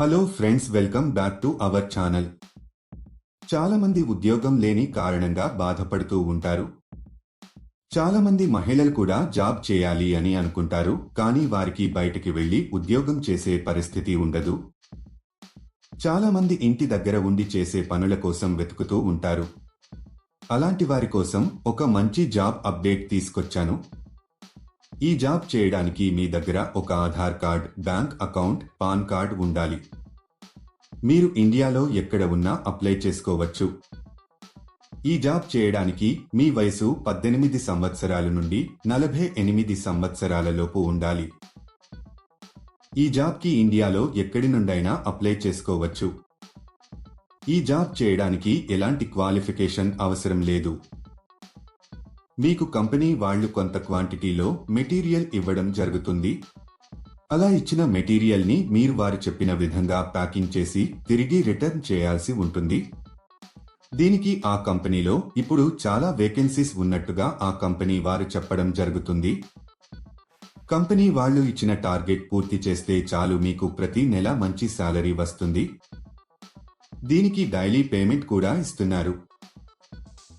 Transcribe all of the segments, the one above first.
Hello friends welcome back to our channel చాలామంది ఉద్యోగం లేని కారణంగా బాధపడుతూ ఉంటారు. చాలామంది మహిళలు కూడా జాబ్ చేయాలి అని అనుకుంటారు కానీ వారికి బయటికి వెళ్ళి ఉద్యోగం చేసే పరిస్థితి ఉండదు. చాలామంది ఇంటి దగ్గర ఉండి చేసే పనుల కోసం వెతుకుతూ ఉంటారు. అలాంటి వారి కోసం ఒక మంచి జాబ్ అప్డేట్ తీసుకొచ్చాను. ఈ జాబ్ చేయడానికి మీ దగ్గర ఒక Aadhaar card bank account PAN card ఉండాలి. మీరు ఇండియాలో ఎక్కడ ఉన్నా అప్లై చేసుకోవచ్చు. ఈ జాబ్ చేయడానికి మీ వయసు పద్దెనిమిది సంవత్సరాల నుండి నలభై ఎనిమిది సంవత్సరాలలోపు ఉండాలి. ఈ జాబ్కి ఇండియాలో ఎక్కడి నుండైనా అప్లై చేసుకోవచ్చు. ఈ జాబ్ చేయడానికి ఎలాంటి క్వాలిఫికేషన్ అవసరం లేదు. మీకు కంపెనీ వాళ్ళు కొంత క్వాంటిటీలో మెటీరియల్ ఇవ్వడం జరుగుతుంది. అలా ఇచ్చిన మెటీరియల్ని మీరు వారు చెప్పిన విధంగా ప్యాకింగ్ చేసి తిరిగి రిటర్న్ చేయాల్సి ఉంటుంది. దీనికి ఆ కంపెనీలో ఇప్పుడు చాలా వేకెన్సీస్ ఉన్నట్టుగా ఆ కంపెనీ వారు చెప్పడం జరుగుతుంది. కంపెనీ వాళ్ళు ఇచ్చిన టార్గెట్ పూర్తి చేస్తే చాలు మీకు ప్రతి నెల మంచి శాలరీ వస్తుంది. దీనికి డైలీ పేమెంట్ కూడా ఇస్తున్నారు.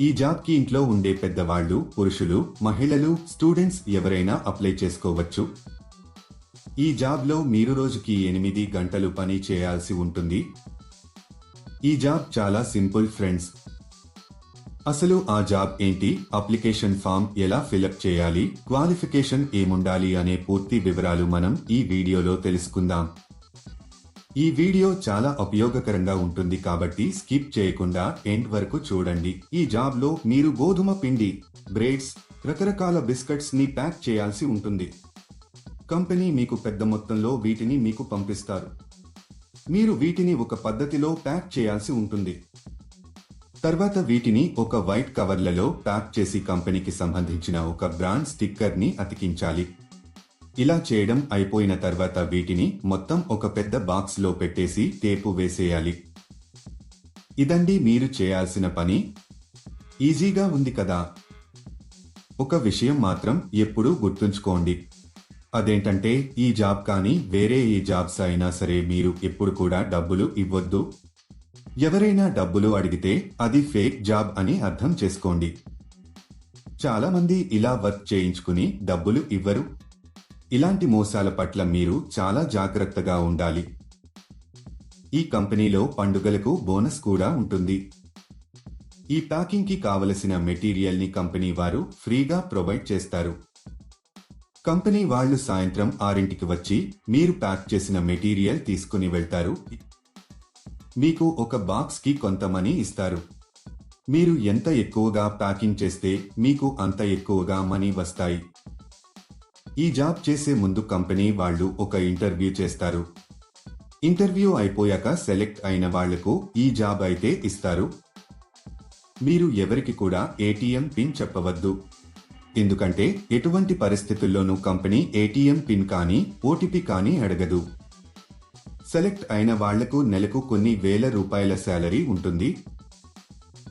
ఈ జాబ్కి ఇంట్లో ఉండే పెద్దవాళ్ళు పురుషులు మహిళలు స్టూడెంట్స్ ఎవరైనా అప్లై చేసుకోవచ్చు. ఈ జాబ్లో మీరు రోజుకి ఎనిమిది గంటలు పని చేయాల్సి ఉంటుంది. ఈ జాబ్ చాలా సింపుల్ ఫ్రెండ్స్. అసలు ఆ జాబ్ ఏంటి? అప్లికేషన్ ఫామ్ ఎలా ఫిలప్ చేయాలి? క్వాలిఫికేషన్ ఏముండాలి? అనే పూర్తి వివరాలు మనం ఈ వీడియోలో తెలుసుకుందాం. ఈ వీడియో చాలా ఉపయోగకరంగా ఉంటుంది కాబట్టి స్కిప్ చేయకుండా ఎండ్ వరకు చూడండి. ఈ జాబ్లో మీరు గోధుమ పిండి బ్రెడ్స్ రకరకాల బిస్కెట్స్ని ప్యాక్ చేయాల్సి ఉంటుంది. కంపెనీ మీకు పెద్ద మొత్తంలో వీటిని మీకు పంపిస్తారు. మీరు వీటిని ఒక పద్ధతిలో ప్యాక్ చేయాల్సి ఉంటుంది. తర్వాత వీటిని ఒక వైట్ కవర్లలో ప్యాక్ చేసి కంపెనీకి సంబంధించిన ఒక బ్రాండ్ స్టిక్కర్ని అతికించాలి. ఇలా చేయడం అయిపోయిన తర్వాత వీటిని మొత్తం ఒక పెద్ద బాక్స్లో పెట్టేసి టేపు వేసేయాలి. ఇదండి మీరు చేయాల్సిన పని. ఈజీగా ఉంది కదా. ఒక విషయం మాత్రం ఎప్పుడూ గుర్తుంచుకోండి. అదేంటంటే ఈ జాబ్ కానీ వేరే ఏ జాబ్స్ అయినా సరే మీరు ఎప్పుడు కూడా డబ్బులు ఇవ్వద్దు. ఎవరైనా డబ్బులు అడిగితే అది ఫేక్ జాబ్ అని అర్థం చేసుకోండి. చాలామంది ఇలా వర్క్ చేయించుకుని డబ్బులు ఇవ్వరు. ఇలాంటి మోసాల పట్ల మీరు చాలా జాగ్రత్తగా ఉండాలి. ఈ కంపెనీలో పండుగలకు బోనస్ కూడా ఉంటుంది. ఈ ప్యాకింగ్కి కావలసిన మెటీరియల్ని కంపెనీ వారు ఫ్రీగా ప్రొవైడ్ చేస్తారు. కంపెనీ వాళ్ళు సాయంత్రం ఆరింటికి వచ్చి మీరు ప్యాక్ చేసిన మెటీరియల్ తీసుకుని వెళ్తారు. మీకు ఒక బాక్స్కి కొంత మనీ ఇస్తారు. మీరు ఎంత ఎక్కువగా ప్యాకింగ్ చేస్తే మీకు అంత ఎక్కువగా మనీ వస్తాయి. ఈ జాబ్ చేసే ముందు కంపెనీ వాళ్ళు ఒక ఇంటర్వ్యూ చేస్తారు. ఇంటర్వ్యూ అయిపోయాక సెలెక్ట్ అయిన వాళ్ళకు ఈ జాబ్ అయితే ఇస్తారు. మీరు ఎవరికి కూడా ఏటీఎం పిన్ చెప్పవద్దు. ఎందుకంటే ఎటువంటి పరిస్థితుల్లోనూ కంపెనీ ఏటీఎం పిన్ కానీ ఓటీపీ కానీ అడగదు. సెలెక్ట్ అయిన వాళ్ళకు నెలకు కొన్ని వేల రూపాయల శాలరీ ఉంటుంది.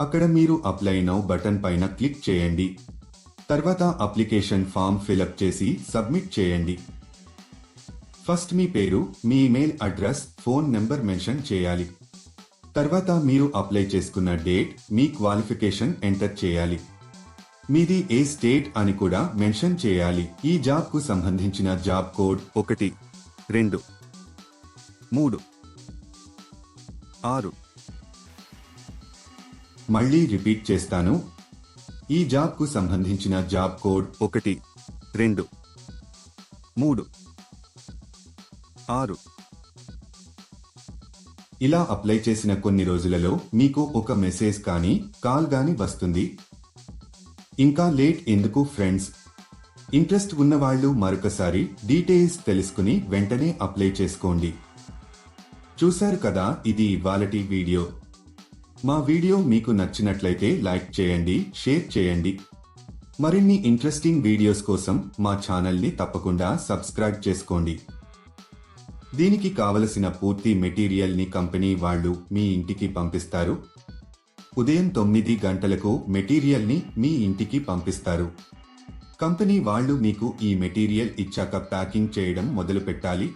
అక్కడ మీరు అప్లై నౌ బటన్ పైన క్లిక్ చేయండి. తర్వాత అప్లికేషన్ ఫామ్ ఫిలప్ చేసి సబ్మిట్ చేయండి. ఫస్ట్ మీ పేరు మీ email address phone number mention చేయాలి. తర్వాత మీరు అప్లై చేసుకున్న డేట్ మీ క్వాలిఫికేషన్ ఎంటర్ చేయాలి. మీది ఏ స్టేట్ అని కూడా మెన్షన్ చేయాలి. ఈ జాబ్కు సంబంధించిన జాబ్ కోడ్ ఒకటి రెండు మూడు ఆరు మళ్ళీ రిపీట్ చేస్తాను. ఈ జాబ్కు సంబంధించిన జాబ్ కోడ్ ఒకటి రెండు మూడు ఆరు. ఇలా అప్లై చేసిన కొన్ని రోజులలో మీకు ఒక మెసేజ్ కానీ కాల్ కానీ వస్తుంది. ఇంకా లేట్ ఎందుకు ఫ్రెండ్స్? ఇంట్రెస్ట్ ఉన్నవాళ్ళు మరొకసారి డీటెయిల్స్ తెలుసుకుని వెంటనే అప్లై చేసుకోండి. చూశారు కదా ఇది ఇవాళటి వీడియో. మా వీడియో మీకు నచ్చినట్లయితే లైక్ చేయండి షేర్ చేయండి. మరిన్ని ఇంట్రెస్టింగ్ వీడియోస్ కోసం మా ఛానల్ని తప్పకుండా సబ్స్క్రైబ్ చేసుకోండి. దీనికి కావలసిన పూర్తి మెటీరియల్ని కంపెనీ వాళ్ళు మీ ఇంటికి పంపిస్తారు. ఉదయం తొమ్మిది గంటలకు మెటీరియల్ని మీ ఇంటికి పంపిస్తారు. కంపెనీ వాళ్ళు మీకు ఈ మెటీరియల్ ఇచ్చాక ప్యాకింగ్ చేయడం మొదలు పెట్టాలి